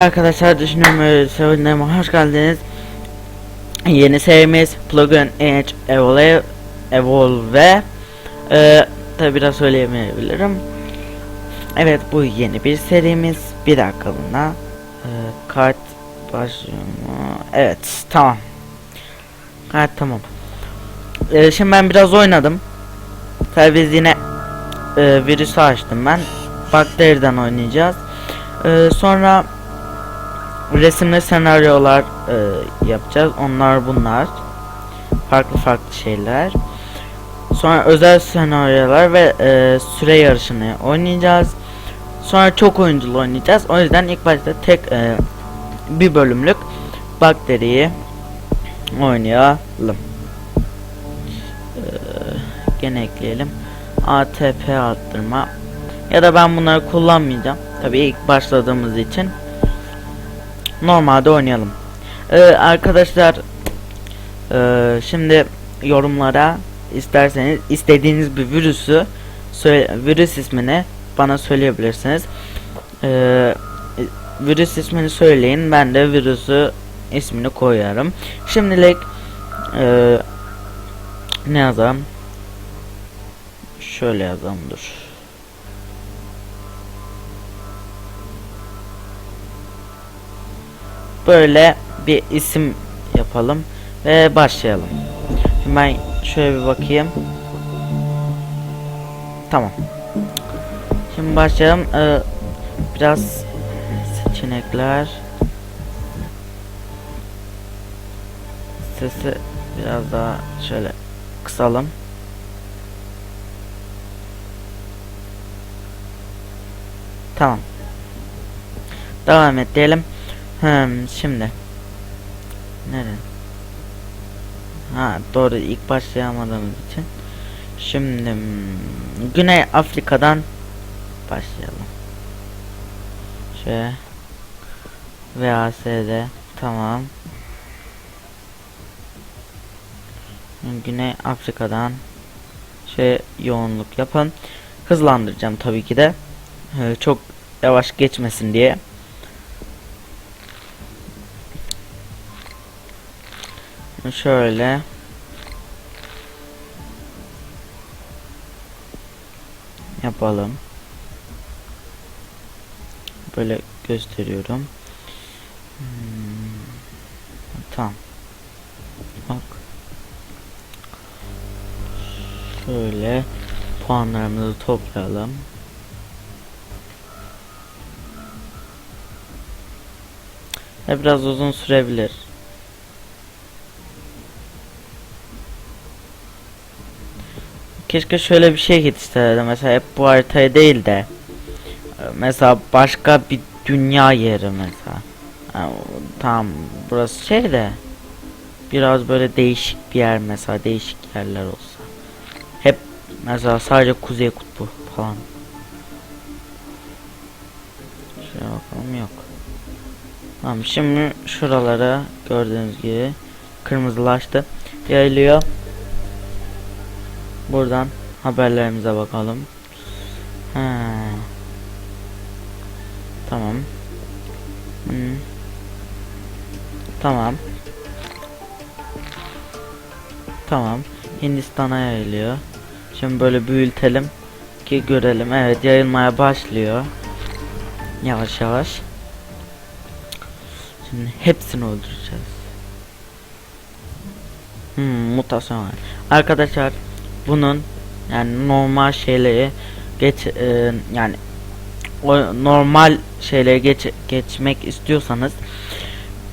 Arkadaşlar düşünüyorum sevindim hoş geldiniz. Yeni serimiz Plugin Edge Evolve Evolve ee, tabi biraz söyleyemeyebilirim. Evet bu yeni bir serimiz. Bir dakikalığına ee, kart başlıyor? Evet tamam. Kart tamam. Ee, şimdi ben biraz oynadım. Tabi yine ee, virüsü açtım ben. Bakteriden oynayacağız. Ee, sonra resimli senaryolar e, yapacağız. Onlar bunlar. Farklı farklı şeyler. Sonra özel senaryolar ve e, süre yarışını oynayacağız. Sonra çok oyunculu oynayacağız. O yüzden ilk başta tek e, bir bölümlük bakteriyi oynayalım. E, gene ekleyelim. ATP arttırma. Ya da ben bunları kullanmayacağım. Tabii ilk başladığımız için normalde oynayalım. Ee, arkadaşlar ee, şimdi yorumlara isterseniz istediğiniz bir virüsü söyle, virüs ismini bana söyleyebilirsiniz. Ee, virüs ismini söyleyin ben de virüsü ismini koyarım. Şimdilik ee, ne yazalım? Şöyle yazalım dur. Böyle bir isim yapalım ve başlayalım. Ben şöyle bir bakayım. Tamam. Şimdi başlayalım. Ee, biraz seçenekler. Sesi biraz daha şöyle kısalım. Tamam. Devam et. Hmm, şimdi. Nere? Ha doğru ilk başlayamadığımız için. Şimdi hmm, Güney Afrika'dan başlayalım. Şöyle VASD tamam. Güney Afrika'dan şey yoğunluk yapın. Hızlandıracağım tabii ki de. Ee, çok yavaş geçmesin diye. Şöyle. Yapalım. Böyle gösteriyorum. Hmm. Tamam. Bak. Şöyle puanlarımızı toplayalım. Ve biraz uzun sürebilir. Keşke şöyle bir şey yetiştirirdi mesela hep bu haritayı değil de e, mesela başka bir dünya yeri mesela. Yani, tamam burası şey de biraz böyle değişik bir yer mesela değişik yerler olsa. Hep mesela sadece kuzey kutbu falan. Şuraya bakalım yok. Tamam şimdi şuralara gördüğünüz gibi kırmızılaştı. Yayılıyor. Buradan haberlerimize bakalım. Ha. Tamam. Hmm. Tamam. Tamam. Hindistan'a yayılıyor. Şimdi böyle büyütelim ki görelim. Evet yayılmaya başlıyor. Yavaş yavaş. Şimdi hepsini öldüreceğiz. Hmm, mutasyon var. Arkadaşlar bunun yani normal şeyleri geç e, yani o normal şeyleri geç geçmek istiyorsanız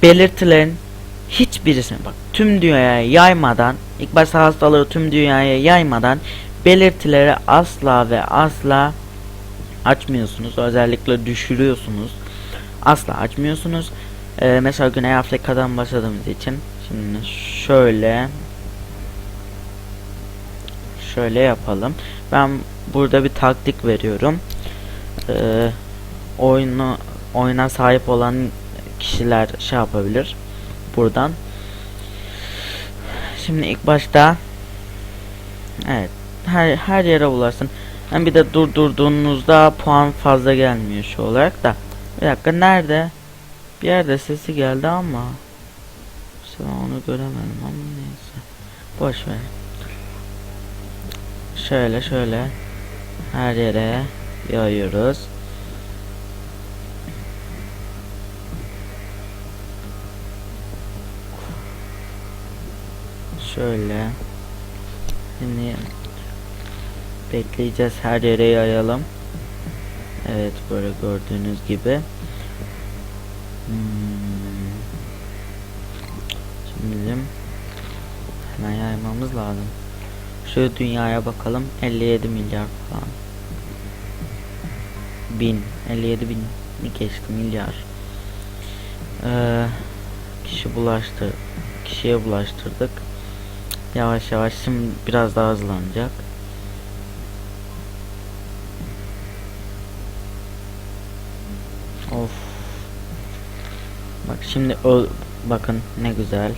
belirtilerin hiçbirisini bak tüm dünyaya yaymadan ilk başta hastalığı tüm dünyaya yaymadan belirtileri asla ve asla açmıyorsunuz. Özellikle düşürüyorsunuz. Asla açmıyorsunuz. Ee, mesela Güney Afrika'dan başladığımız için şimdi şöyle şöyle yapalım. Ben burada bir taktik veriyorum. Ee, oyunu oyuna sahip olan kişiler şey yapabilir. Buradan. Şimdi ilk başta Evet. Her her yere ulaşsın. Hem bir de durdurduğunuzda puan fazla gelmiyor şu olarak da. Bir dakika nerede? Bir yerde sesi geldi ama işte onu göremedim ama neyse. Boş ver. Şöyle şöyle her yere yayıyoruz. Şöyle. Şimdi bekleyeceğiz her yere yayalım. Evet böyle gördüğünüz gibi. Hmm. Şimdi bizim hemen yaymamız lazım. Şu dünyaya bakalım 57 milyar falan. Bin 57 bin geçti milyar. Ee, kişi bulaştı kişiye bulaştırdık. Yavaş yavaş şimdi biraz daha hızlanacak. Of. Bak şimdi öl bakın ne güzel.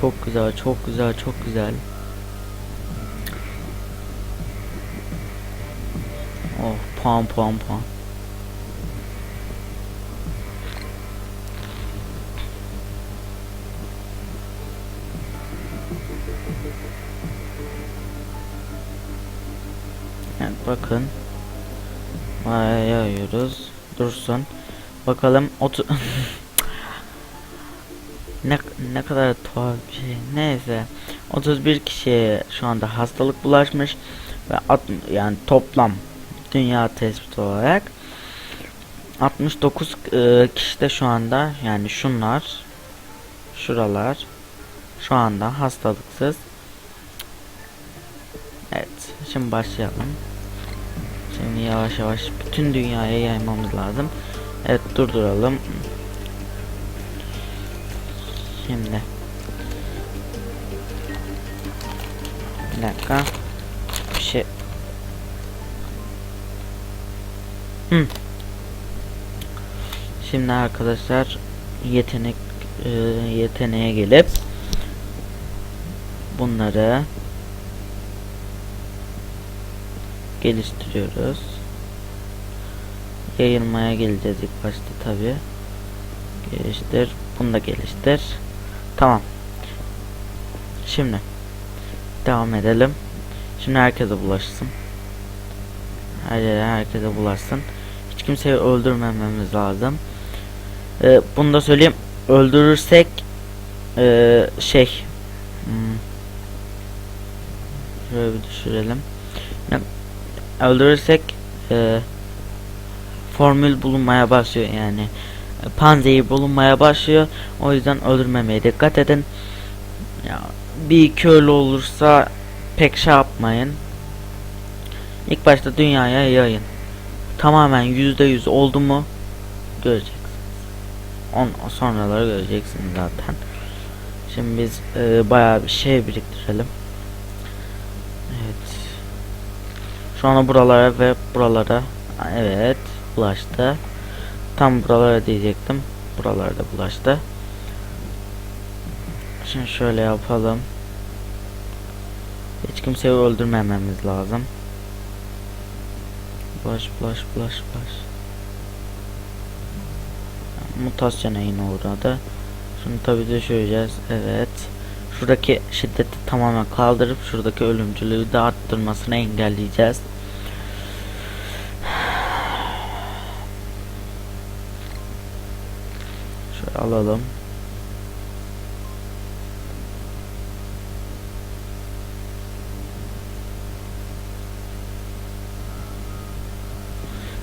Çok güzel, çok güzel, çok güzel. Oh, puan puan puan. Evet bakın. Yayıyoruz. Dursun. Bakalım otu ne ne kadar tuhaf bir şey. Neyse. 31 kişiye şu anda hastalık bulaşmış ve at, yani toplam dünya tespit olarak 69 e, kişi de şu anda yani şunlar şuralar şu anda hastalıksız. Evet, şimdi başlayalım. Şimdi yavaş yavaş bütün dünyaya yaymamız lazım. Evet durduralım. Şimdi. Bir dakika. Şimdi arkadaşlar yetenek e, yeteneğe gelip bunları geliştiriyoruz. Yayılmaya geleceğiz ilk başta tabi. Geliştir. Bunu da geliştir. Tamam. Şimdi devam edelim. Şimdi herkese bulaşsın. Her herkese bulaşsın. Kimseyi öldürmememiz lazım. Ee, bunu da söyleyeyim. Öldürürsek ee, şey hmm, şöyle bir düşürelim. Yani, öldürürsek ee, formül bulunmaya başlıyor yani panzehir bulunmaya başlıyor. O yüzden öldürmemeye dikkat edin. Ya bir iki ölü olursa pek şey yapmayın. İlk başta dünyaya yayın. Tamamen yüzde yüz oldu mu göreceksiniz. On sonraları göreceksiniz zaten. Şimdi biz e, bayağı bir şey biriktirelim. Evet. Şu anda buralara ve buralara evet bulaştı. Tam buralara diyecektim. Buralarda bulaştı. Şimdi şöyle yapalım. Hiç kimseyi öldürmememiz lazım. Bulaş bulaş bulaş bulaş. Mutasyona yine uğradı. Şunu tabi düşüreceğiz. Evet. Şuradaki şiddeti tamamen kaldırıp şuradaki ölümcülüğü de arttırmasını engelleyeceğiz. Şöyle alalım.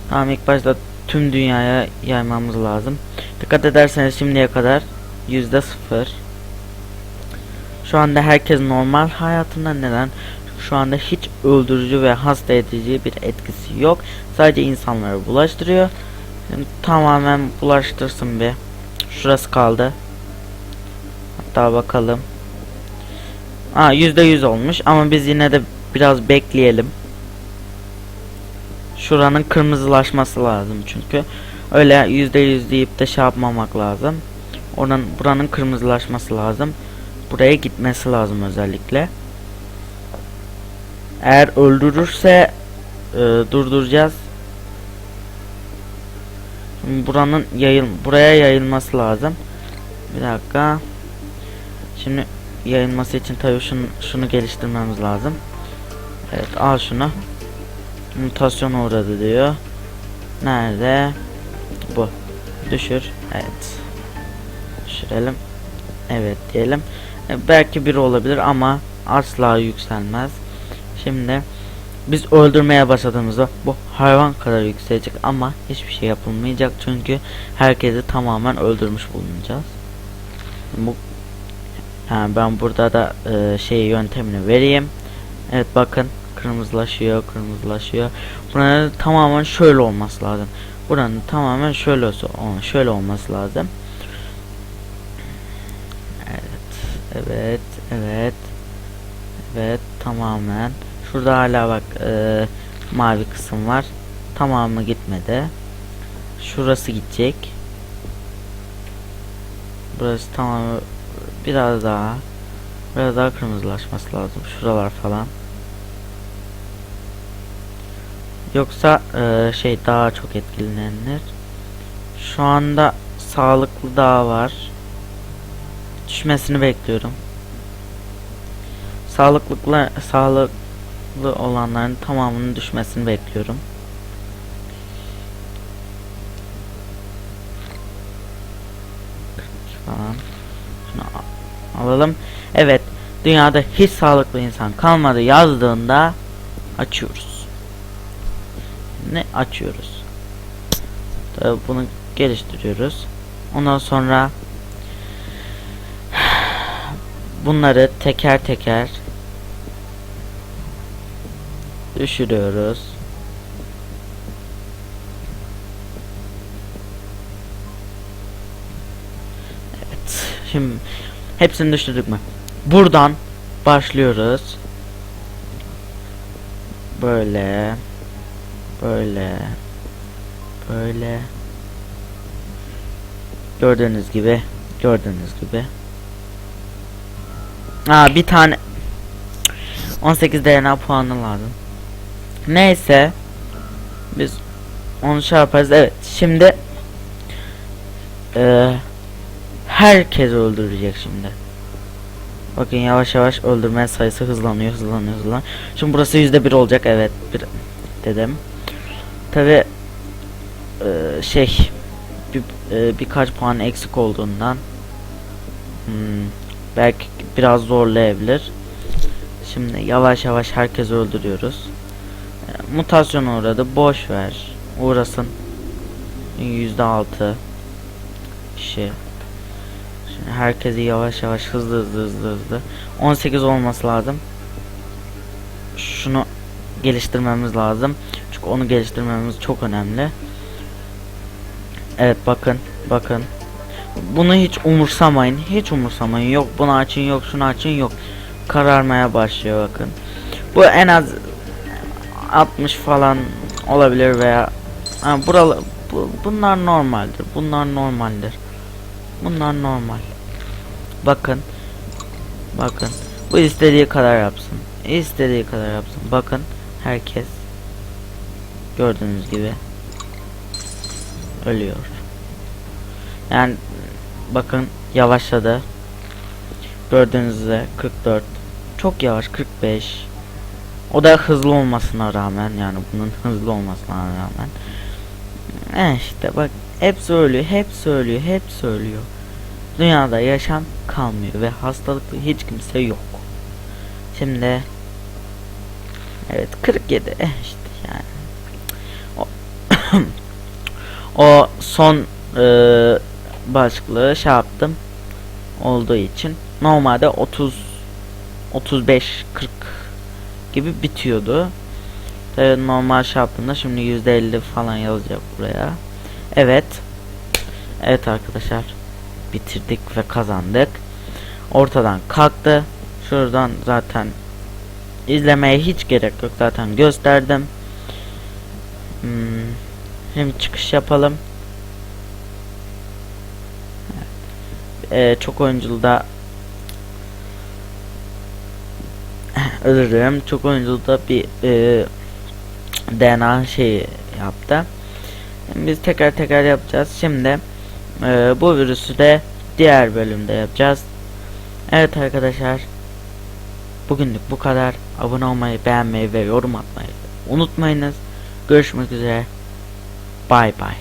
Tamam ilk başta tüm dünyaya yaymamız lazım. Dikkat ederseniz şimdiye kadar yüzde sıfır. Şu anda herkes normal hayatında neden? Şu anda hiç öldürücü ve hasta edici bir etkisi yok. Sadece insanları bulaştırıyor. Şimdi tamamen bulaştırsın bir. Şurası kaldı. Hatta bakalım. Aa yüzde yüz olmuş ama biz yine de biraz bekleyelim. Şuranın kırmızılaşması lazım çünkü. Öyle yüzde yüz deyip de şey yapmamak lazım. Oranın buranın kırmızılaşması lazım. Buraya gitmesi lazım özellikle. Eğer öldürürse e, durduracağız. Buranın yayıl buraya yayılması lazım. Bir dakika. Şimdi yayılması için tabii şunu, şunu geliştirmemiz lazım. Evet al şunu. Mutasyon uğradı diyor. Nerede? Bu. Düşür. Evet. Düşürelim. Evet diyelim. E, belki biri olabilir ama asla yükselmez. Şimdi biz öldürmeye başladığımızda bu hayvan kadar yükselecek ama hiçbir şey yapılmayacak çünkü herkesi tamamen öldürmüş bulunacağız. Bu yani ben burada da e, şey yöntemini vereyim. Evet bakın kırmızılaşıyor, kırmızılaşıyor. Buranın tamamen şöyle olması lazım. Buranın tamamen şöyle olsa, şöyle olması lazım. Evet, evet, evet. Evet, tamamen. Şurada hala bak e, mavi kısım var. Tamamı gitmedi. Şurası gidecek. Burası tamam biraz daha biraz daha kırmızılaşması lazım. Şuralar falan. Yoksa e, şey daha çok etkilenir. Şu anda sağlıklı daha var. Düşmesini bekliyorum. Sağlıklı sağlıklı olanların tamamının düşmesini bekliyorum. falan. Şunu alalım. Evet. Dünyada hiç sağlıklı insan kalmadı yazdığında açıyoruz. Ne açıyoruz? Tabii bunu geliştiriyoruz. Ondan sonra bunları teker teker düşürüyoruz. Evet. Şimdi hepsini düşürdük mü? Buradan başlıyoruz. Böyle böyle böyle gördüğünüz gibi gördüğünüz gibi Aa bir tane 18 DNA puanı lazım. Neyse biz onu şey yaparız. Evet şimdi eee herkes öldürecek şimdi. Bakın yavaş yavaş öldürme sayısı hızlanıyor, hızlanıyor, hızlanıyor. Şimdi burası yüzde bir olacak, evet bir dedim. Tabi şey bir, e, birkaç puan eksik olduğundan hmm, belki biraz zorlayabilir. Şimdi yavaş yavaş herkes öldürüyoruz. E, mutasyon uğradı, boş ver, uğrasın. Yüzde altı kişi Şimdi herkesi yavaş yavaş hızlı hızlı hızlı hızlı 18 olması lazım Şunu geliştirmemiz lazım onu geliştirmemiz çok önemli Evet bakın bakın Bunu hiç umursamayın Hiç umursamayın yok bunu açın yok şunu açın yok Kararmaya başlıyor bakın Bu en az 60 falan olabilir veya ha, buralı, bu, bunlar normaldir bunlar normaldir Bunlar normal. Bakın. Bakın. Bu istediği kadar yapsın. İstediği kadar yapsın. Bakın. Herkes. Gördüğünüz gibi. Ölüyor. Yani bakın yavaşladı. Gördüğünüz üzere 44. Çok yavaş 45. O da hızlı olmasına rağmen yani bunun hızlı olmasına rağmen. Eh işte bak hep söylüyor, hep söylüyor, hep söylüyor. Dünyada yaşam kalmıyor ve hastalıklı hiç kimse yok. Şimdi Evet 47 eh işte o son e, başlığı şey yaptım olduğu için normalde 30 35 40 gibi bitiyordu. Tabii normal şey yaptığımda şimdi %50 falan yazacak buraya. Evet. Evet arkadaşlar. Bitirdik ve kazandık. Ortadan kalktı. Şuradan zaten izlemeye hiç gerek yok. Zaten gösterdim. Hmm. Şimdi çıkış yapalım. Ee, çok oyunculda özür dilerim. Çok oyunculda bir e, DNA şeyi yaptı. Biz tekrar tekrar yapacağız. Şimdi e, bu virüsü de diğer bölümde yapacağız. Evet arkadaşlar. Bugünlük bu kadar. Abone olmayı, beğenmeyi ve yorum atmayı unutmayınız. Görüşmek üzere. Bye bye.